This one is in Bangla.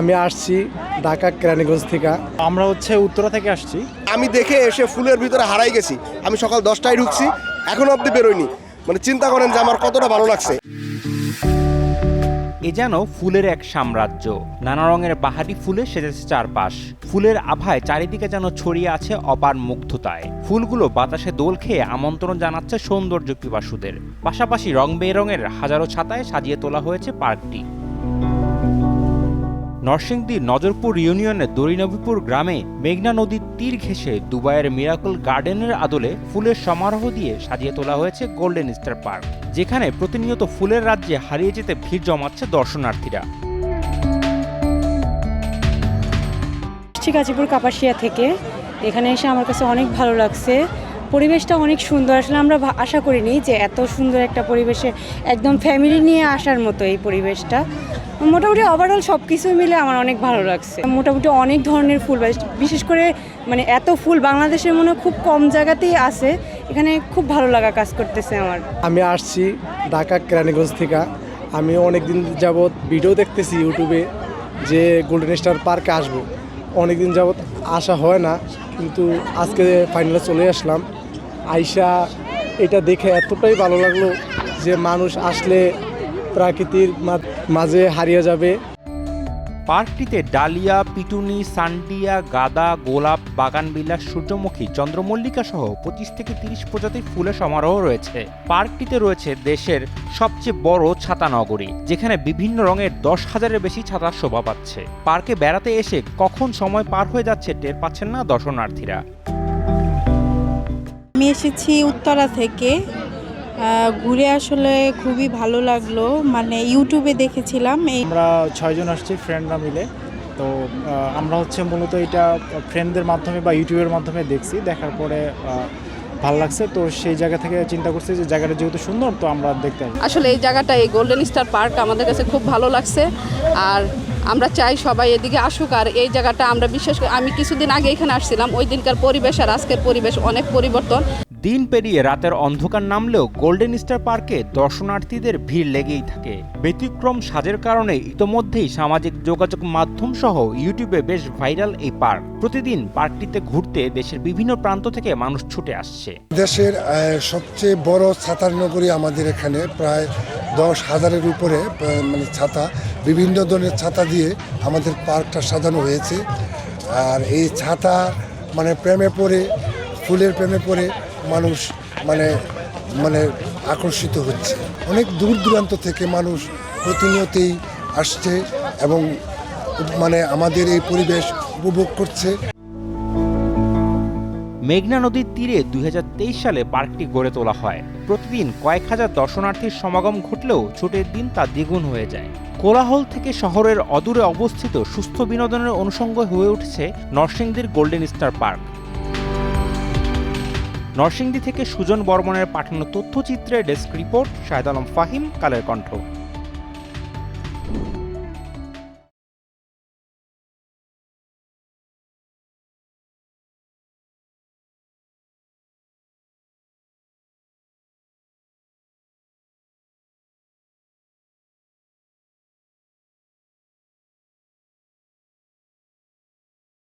আমি আসছি ঢাকা কেরানীগঞ্জ থেকে। আমরা হচ্ছে উত্তরা থেকে আসছি। আমি দেখে এসে ফুলের ভিতরে হারাই গেছি। আমি সকাল দশটায় ঢুকছি এখনও অবধি বেরোয়নি মানে চিন্তা করেন যে আমার কতটা ভালো লাগছে। এ যেন ফুলের এক সাম্রাজ্য। নানা রঙের বাহারি ফুলে সেজেছে চারপাশ। ফুলের আভায় চারিদিকে যেন ছড়িয়ে আছে অপার মুগ্ধতায়। ফুলগুলো বাতাসে দোল খেয়ে আমন্ত্রণ জানাচ্ছে সৌন্দর্য পিপাসুদের। পাশাপাশি রং বেরঙের হাজারো ছাতায় সাজিয়ে তোলা হয়েছে পার্কটি। নরসিংদীর নজরপুর ইউনিয়নের দরিনবীপুর গ্রামে মেঘনা নদীর তীর ঘেঁষে দুবাইয়ের মিরাকল গার্ডেনের আদলে ফুলের সমারোহ দিয়ে সাজিয়ে তোলা হয়েছে গোল্ডেন স্টার পার্ক, যেখানে প্রতিনিয়ত ফুলের রাজ্যে হারিয়ে যেতে ভিড় জমাচ্ছে দর্শনার্থীরা। গাজীপুর কাপাসিয়া থেকে। এখানে এসে আমার কাছে অনেক ভালো লাগছে। পরিবেশটা অনেক সুন্দর। আসলে আমরা আশা করিনি যে এত সুন্দর একটা পরিবেশে একদম ফ্যামিলি নিয়ে আসার মতো এই পরিবেশটা। মোটামুটি ওভারঅল সব কিছু মিলে আমার অনেক ভালো লাগছে। মোটামুটি অনেক ধরনের ফুল বিশেষ করে মানে এত ফুল বাংলাদেশের মনে খুব কম জায়গাতেই আছে। এখানে খুব ভালো লাগা কাজ করতেছে আমার। আমি আসছি ঢাকা কেরানীগঞ্জ থেকে। আমি অনেক দিন যাবৎ ভিডিও দেখতেছি ইউটিউবে যে গোল্ডেন স্টার পার্কে আসব। অনেক দিন যাবৎ আসা হয় না, কিন্তু আজকে ফাইনালে চলে আসলাম। আইসা এটা দেখে এতটাই ভালো লাগল যে মানুষ আসলে প্রাকৃতির মাঝে হারিয়ে যাবে। পার্কটিতে ডালিয়া, পিটুনি, সান্ডিয়া, গাদা, গোলাপ বাগানবিলাস সূর্যমুখী, চন্দ্রমল্লিকা সহ পঁচিশ থেকে তিরিশ প্রজাতির ফুলের সমারোহ রয়েছে। পার্কটিতে রয়েছে দেশের সবচেয়ে বড় ছাতা নগরী, যেখানে বিভিন্ন রঙের দশ হাজারের বেশি ছাতা শোভা পাচ্ছে। পার্কে বেড়াতে এসে কখন সময় পার হয়ে যাচ্ছে টের পাচ্ছেন না দর্শনার্থীরা। আমি এসেছি উত্তরা থেকে। ঘুরে আসলে খুবই ভালো লাগল। মানে ইউটিউবে দেখেছিলাম এই আমরা ছয়জন আসছি ফ্রেন্ডরা মিলে। তো আমরা হচ্ছে মূলত এটা ফ্রেন্ডদের মাধ্যমে বা ইউটিউবের মাধ্যমে দেখছি। দেখার পরে ভালো লাগছে। তো সেই জায়গা থেকে চিন্তা করছি যে জায়গাটা যেহেতু সুন্দর তো আমরা দেখতে আসলে এই জায়গাটা এই গোল্ডেন স্টার পার্ক আমাদের কাছে খুব ভালো লাগছে। আর আমরা চাই সবাই এদিকে আসুক আর এই জায়গাটা আমরা বিশেষ করে আমি কিছুদিন আগে এখানে আসছিলাম, ওই দিনকার পরিবেশ আর আজকের পরিবেশ অনেক পরিবর্তন। দিন পেরিয়ে রাতের অন্ধকার নামলেও গোল্ডেন স্টার পার্কে দর্শনার্থীদের ভিড় লেগেই থাকে। ব্যতিক্রম সাজের কারণে ইতোমধ্যেই সামাজিক যোগাযোগ মাধ্যম সহ ইউটিউবে বেশ ভাইরাল এই পার্ক প্রতিদিন পার্কটিতে ঘুরতে দেশের বিভিন্ন প্রান্ত থেকে মানুষ ছুটে আসছে। দেশের সবচেয়ে বড় ছাতার নগরী আমাদের এখানে, প্রায় দশ হাজারের উপরে মানে ছাতা, বিভিন্ন ধরনের ছাতা দিয়ে আমাদের পার্কটা সাজানো হয়েছে। আর এই ছাতা মানে প্রেমে পড়ে, ফুলের প্রেমে পড়ে মানুষ মানে মানে আকর্ষিত হচ্ছে। অনেক দূর দূরান্ত থেকে মানুষ প্রতিনিয়তই আসছে এবং মানে আমাদের এই পরিবেশ উপভোগ করছে। মেঘনা নদীর তীরে দুই হাজার তেইশ সালে পার্কটি গড়ে তোলা হয়। প্রতিদিন কয়েক হাজার দর্শনার্থীর সমাগম ঘটলেও ছুটির দিন তা দ্বিগুণ হয়ে যায়। কোলাহল থেকে শহরের অদূরে অবস্থিত সুস্থ বিনোদনের অনুষঙ্গ হয়ে উঠেছে নরসিংদীর গোল্ডেন স্টার পার্ক। নরসিংদী থেকে সুজন বর্মনের পাঠানো তথ্যচিত্রে ডেস্ক রিপোর্ট শাহেদ আলম ফাহিম, কালের কণ্ঠ।